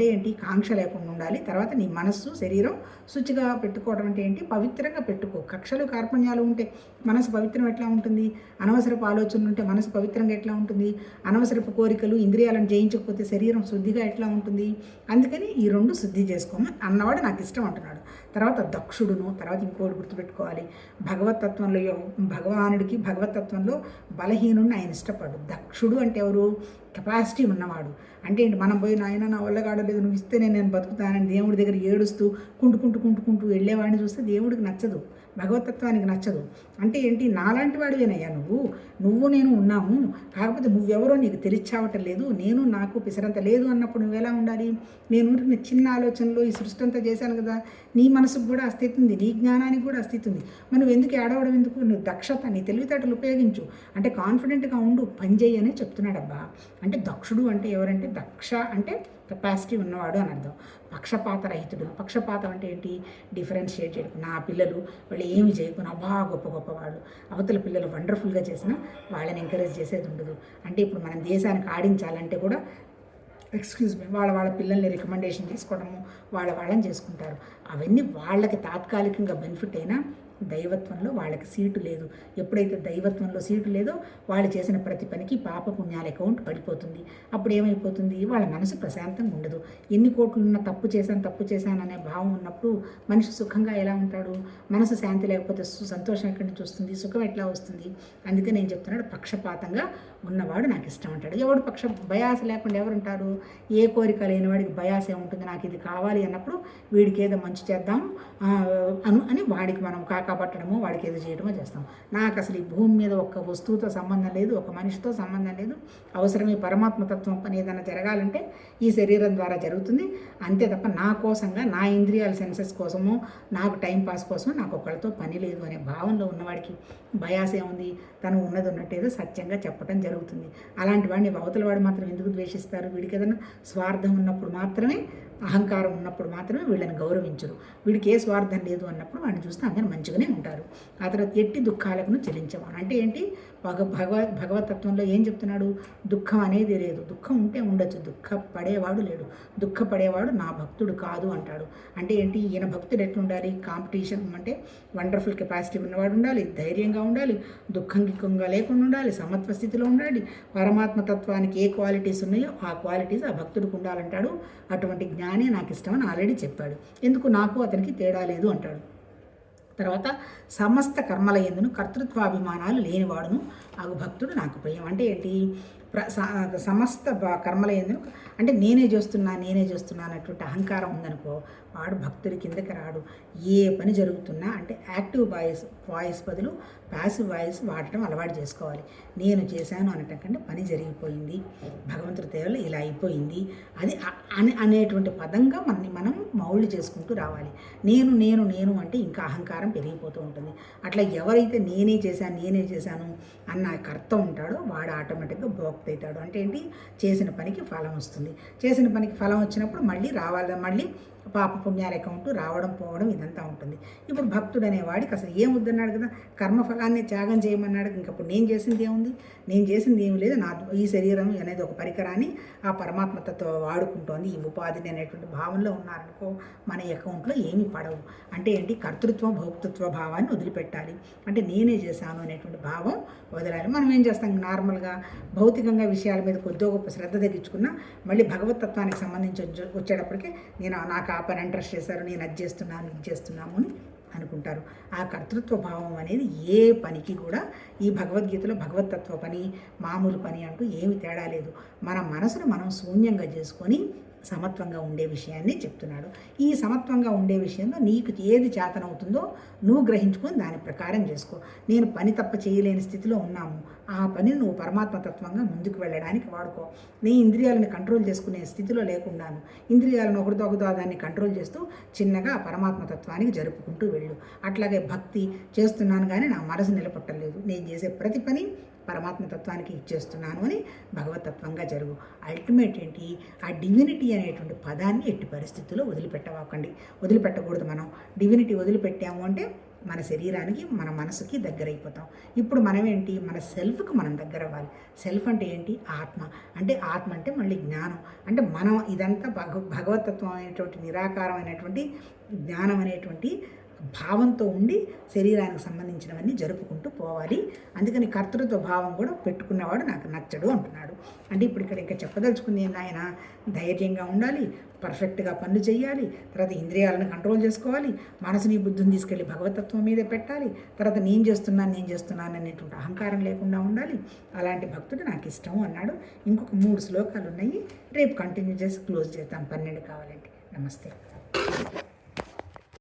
అంటే ఏంటి? కాంక్ష లేకుండా ఉండాలి. తర్వాత నీ మనస్సు శరీరం శుచిగా పెట్టుకోవడం అంటే ఏంటి? పవిత్రంగా పెట్టుకో. కక్షలు కార్పణ్యాలు ఉంటే మనసు పవిత్రం ఎట్లా ఉంటుంది? అనవసరపు ఆలోచనలు ఉంటే మనసు పవిత్రంగా ఎట్లా ఉంటుంది? అనవసరపు కోరికలు ఇంద్రియాలను జయించకపోతే శరీరం శుద్ధిగా ఎట్లా ఉంటుంది? అందుకని ఈ రెండు శుద్ధి చేసుకోమని అన్నవాడు నాకు ఇష్టం అంటున్నాడు. తర్వాత దక్షుడును తర్వాత ఇంకోటి గుర్తుపెట్టుకోవాలి. భగవతత్వంలో భగవానుడికి భగవతత్వంలో బలహీనుడిని ఆయన ఇష్టపడు. దక్షుడు అంటే ఎవరు? కెపాసిటీ ఉన్నవాడు. అంటే ఏంటి? మనం పోయి నాయన నా వల్ల కాడలేదు నువ్వు ఇస్తేనే నేను బతుకుతానని దేవుడి దగ్గర ఏడుస్తూ కుంటుకుంటూ కుంటుకుంటూ వెళ్ళేవాడిని చూస్తే దేవుడికి నచ్చదు. భగవతత్వానికి నచ్చదు. అంటే ఏంటి? నాలాంటి వాడివేనయ్యా నువ్వు. నువ్వు నేను ఉన్నాము. కాకపోతే నువ్వెవరో నీకు తెలిచావటం లేదు. నేను నాకు పిసరంత లేదు అన్నప్పుడు నువ్వు ఎలా ఉండాలి? నేను చిన్న ఆలోచనలో ఈ సృష్టి అంతా చేశాను కదా. నీ మనసుకు కూడా అస్థితి ఉంది. నీ జ్ఞానానికి కూడా అస్థితి ఉంది. మరి నువ్వు ఎందుకు ఏడవడం ఎందుకు? నువ్వు దక్షత నీ తెలివితేటలు ఉపయోగించు. అంటే కాన్ఫిడెంట్గా ఉండు. పని చేయి అని చెప్తున్నాడు అబ్బా అంటే దక్షుడు అంటే ఎవరంటే దక్ష అంటే కెపాసిటీ ఉన్నవాడు అని అర్థం. పక్షపాత రహితుడు. పక్షపాతం అంటే ఏంటి? డిఫరెన్షియేటెడ్. నా పిల్లలు వాళ్ళు ఏమి చేయకుండా బాగా గొప్ప గొప్పవాళ్ళు అవతల పిల్లలు వండర్ఫుల్గా చేసినా వాళ్ళని ఎంకరేజ్ చేసేది ఉండదు. అంటే ఇప్పుడు మనం దేశానికి ఆడించాలంటే కూడా ఎక్స్క్యూజ్ మీ వాళ్ళ వాళ్ళ పిల్లల్ని రికమెండేషన్ తీసుకోవడము వాళ్ళ వాళ్ళని చేసుకుంటారు. అవన్నీ వాళ్ళకి తాత్కాలికంగా బెనిఫిట్ అయినా దైవత్వంలో వాళ్ళకి సీటు లేదు. ఎప్పుడైతే దైవత్వంలో సీటు లేదో వాళ్ళు చేసిన ప్రతి పనికి పాప పుణ్యాల అకౌంట్ పడిపోతుంది. అప్పుడు ఏమైపోతుంది వాళ్ళ మనసు ప్రశాంతంగా ఉండదు. ఎన్ని కోట్లున్న తప్పు చేశాను తప్పు చేశాను అనే భావం ఉన్నప్పుడు మనిషి సుఖంగా ఎలా ఉంటాడు? మనసు శాంతి లేకపోతే సు- సంతోషం ఎక్కడి నుంచి వస్తుంది? సుఖం ఎట్లా వస్తుంది? అందుకే నేను చెప్తున్నాడు పక్షపాతంగా ఉన్నవాడు నాకు ఇష్టం అంటాడు. ఎవడు పక్ష భయాస లేకుండా ఎవరు ఉంటారు ఏ కోరిక లేని వాడికి భయాసే ఏముంటుంది నాకు ఇది కావాలి అన్నప్పుడు వీడికి ఏదో మంచి చేద్దాం అను అని వాడికి మనం పట్టడము వాడికి ఏదో చేయడమో చేస్తాం. నాకు అసలు ఈ భూమి మీద ఒక్క వస్తువుతో సంబంధం లేదు ఒక మనిషితో సంబంధం లేదు. అవసరమే పరమాత్మతత్వం పని ఏదైనా జరగాలంటే ఈ శరీరం ద్వారా జరుగుతుంది. అంతే తప్ప నా కోసంగా నా ఇంద్రియాల సెన్సెస్ కోసమో నాకు టైం పాస్ కోసం నాకు ఒకళ్ళతో పని లేదు అనే భావనలో ఉన్నవాడికి భయాస ఏముంది? తను ఉన్నది ఉన్నట్టు ఏదో సత్యంగా చెప్పడం జరుగుతుంది. అలాంటి వాడిని అవతల వాడు మాత్రం ఎందుకు ద్వేషిస్తారు? వీడికి ఏదైనా స్వార్థం ఉన్నప్పుడు మాత్రమే అహంకారం ఉన్నప్పుడు మాత్రమే వీళ్ళని గౌరవించరు. వీడికి ఏ స్వార్థం లేదు అన్నప్పుడు వాడిని చూస్తే అందరూ మంచిగానే ఉంటారు. ఆ తర్వాత ఎట్టి దుఃఖాలకును చెల్లించేవాడు అంటే ఏంటి? భగవ భగవతత్వంలో ఏం చెప్తున్నాడు? దుఃఖం అనేది లేదు. దుఃఖం ఉంటే ఉండొచ్చు. దుఃఖపడేవాడు లేడు. దుఃఖపడేవాడు నా భక్తుడు కాదు అంటాడు. అంటే ఏంటి? ఈయన భక్తుడు ఎట్లుండాలి? కాంపిటీషన్ అంటే వండర్ఫుల్ కెపాసిటీ ఉన్నవాడు ఉండాలి ధైర్యంగా ఉండాలి దుఃఖం గిక్కంగా లేకుండా ఉండాలి సమత్వ స్థితిలో ఉండాలి. పరమాత్మ తత్వానికి ఏ క్వాలిటీస్ ఉన్నాయో ఆ క్వాలిటీస్ ఆ భక్తుడికి ఉండాలంటాడు. అటువంటి జ్ఞానే నాకు ఇష్టమని ఆల్రెడీ చెప్పాడు. ఎందుకు నాకు అతనికి తేడా లేదు అంటాడు. తర్వాత సమస్త కర్మల ఎందును కర్తృత్వాభిమానాలు లేనివాడును అగు భక్తుడు నాకు ప్రియం. అంటే ఏంటి? ప్ర సమస్త బ- కర్మల ఎందును అంటే నేనే చేస్తున్నా నేనే చేస్తున్నా అన్నటువంటి అహంకారం ఉందనుకో వాడు భక్తుడి కిందకి రాడు. ఏ పని జరుగుతున్నా అంటే యాక్టివ్ వాయిస్ వాయిస్ బదులు ప్యాసివ్ వాయిస్ వాడటం అలవాటు చేసుకోవాలి. నేను చేశాను అనటం కంటే పని జరిగిపోయింది. భగవంతుడి దేవలో ఇలా అయిపోయింది. అది అని అనేటువంటి పదంగా మనని మనం మౌళ్ళు చేసుకుంటూ రావాలి. నేను నేను నేను అంటే ఇంకా అహంకారం పెరిగిపోతూ ఉంటుంది. అట్లా ఎవరైతే నేనే చేశాను నేనే చేశాను అన్న కర్త ఉంటాడో వాడు ఆటోమేటిక్గా భోక్త అవుతాడు అంటే ఏంటి? చేసిన పనికి ఫలం వస్తుంది. చేసిన పనికి ఫలం వచ్చినప్పుడు మళ్ళీ రావాలి. మళ్ళీ పాప పుణ్యాల అకౌంట్ రావడం పోవడం ఇదంతా ఉంటుంది. ఇప్పుడు భక్తుడు అనేవాడికి అసలు ఏం వద్దన్నాడు కదా? కర్మఫలాన్ని త్యాగం చేయమన్నాడు. ఇంకప్పుడు నేను చేసింది ఏముంది? నేను చేసింది ఏమి లేదు. నా ఈ శరీరం అనేది ఒక పరికరాన్ని ఆ పరమాత్మతతో వాడుకుంటోంది. ఈ ఉపాధిని అనేటువంటి భావనలో ఉన్నారనుకో మన అకౌంట్లో ఏమీ పడవు. అంటే ఏంటి? కర్తృత్వం భోక్తృత్వ భావాన్ని వదిలిపెట్టాలి. అంటే నేనే చేశాను అనేటువంటి భావం వదలాలి. మనం ఏం చేస్తాం? నార్మల్గా భౌతికంగా విషయాల మీద కొద్దిగా గొప్ప శ్రద్ధ తగ్గించుకున్నా మళ్ళీ భగవతత్వానికి సంబంధించి వచ్చేటప్పటికే వచ్చేటప్పటికి నేను నాకు ఆ పని ఇంట్రెస్ట్ చేశారు. నేను అది చేస్తున్నాను ఇది చేస్తున్నాము అని అనుకుంటారు. ఆ కర్తృత్వ భావం అనేది ఏ పనికి కూడా ఈ భగవద్గీతలో భగవతత్వ పని మామూలు పని అంటూ ఏమి తేడా లేదు. మన మనసును మనం శూన్యంగా చేసుకొని సమత్వంగా ఉండే విషయాన్ని చెప్తున్నాడు. ఈ సమత్వంగా ఉండే విషయంలో నీకు ఏది చేతనవుతుందో నువ్వు గ్రహించుకొని దాని ప్రకారం చేసుకో. నేను పని తప్ప చేయలేని స్థితిలో ఉన్నాము. ఆ పని నువ్వు పరమాత్మతత్వంగా ముందుకు వెళ్ళడానికి వాడుకో. నీ ఇంద్రియాలను కంట్రోల్ చేసుకునే స్థితిలో లేకుండాను. ఇంద్రియాలను ఒకటితో ఒకటితో దాన్ని కంట్రోల్ చేస్తూ చిన్నగా పరమాత్మతత్వానికి జరుపుకుంటూ వెళ్ళు. అట్లాగే భక్తి చేస్తున్నాను కానీ నా మనసు నిలబట్టలేదు. నేను చేసే ప్రతి పని పరమాత్మతత్వానికి ఇచ్చేస్తున్నాను అని భగవతత్వంగా జరుగు. అల్టిమేట్ ఏంటి? ఆ డివినిటీ అనేటువంటి పదాన్ని ఎట్టి పరిస్థితుల్లో వదిలిపెట్టవాకండి. వదిలిపెట్టకూడదు మనం. డివినిటీ వదిలిపెట్టాము అంటే మన శరీరానికి మన మనసుకి దగ్గర అయిపోతాం ఇప్పుడు మనం ఏంటి? మన సెల్ఫ్కి మనం దగ్గర అవ్వాలి సెల్ఫ్ అంటే ఏంటి? ఆత్మ. అంటే ఆత్మ అంటే మళ్ళీ జ్ఞానం. అంటే మనం ఇదంతా భగ భగవతత్వం అనేటువంటి నిరాకారం అనేటువంటి జ్ఞానం అనేటువంటి భావంతో ఉండి శరీరానికి సంబంధించినవన్నీ జరుపుకుంటూ పోవాలి. అందుకని కర్తృత్వ భావం కూడా పెట్టుకున్నవాడు నాకు నచ్చడు అంటున్నాడు. అంటే ఇప్పుడు ఇక్కడ ఇంకా చెప్పదలుచుకుంది ఏంది ఆయన ధైర్యంగా ఉండాలి పర్ఫెక్ట్గా పనులు చేయాలి తర్వాత ఇంద్రియాలను కంట్రోల్ చేసుకోవాలి మనసుని బుద్ధిని తీసుకెళ్ళి భగవతత్వం మీదే పెట్టాలి తర్వాత నేను చేస్తున్నాను నేను చేస్తున్నాను అనేటువంటి అహంకారం లేకుండా ఉండాలి. అలాంటి భక్తుడు నాకు ఇష్టం అన్నాడు. ఇంకొక మూడు శ్లోకాలు ఉన్నాయి రేపు కంటిన్యూ చేసి క్లోజ్ చేద్దాం. పన్నెండు కావాలండి నమస్తే.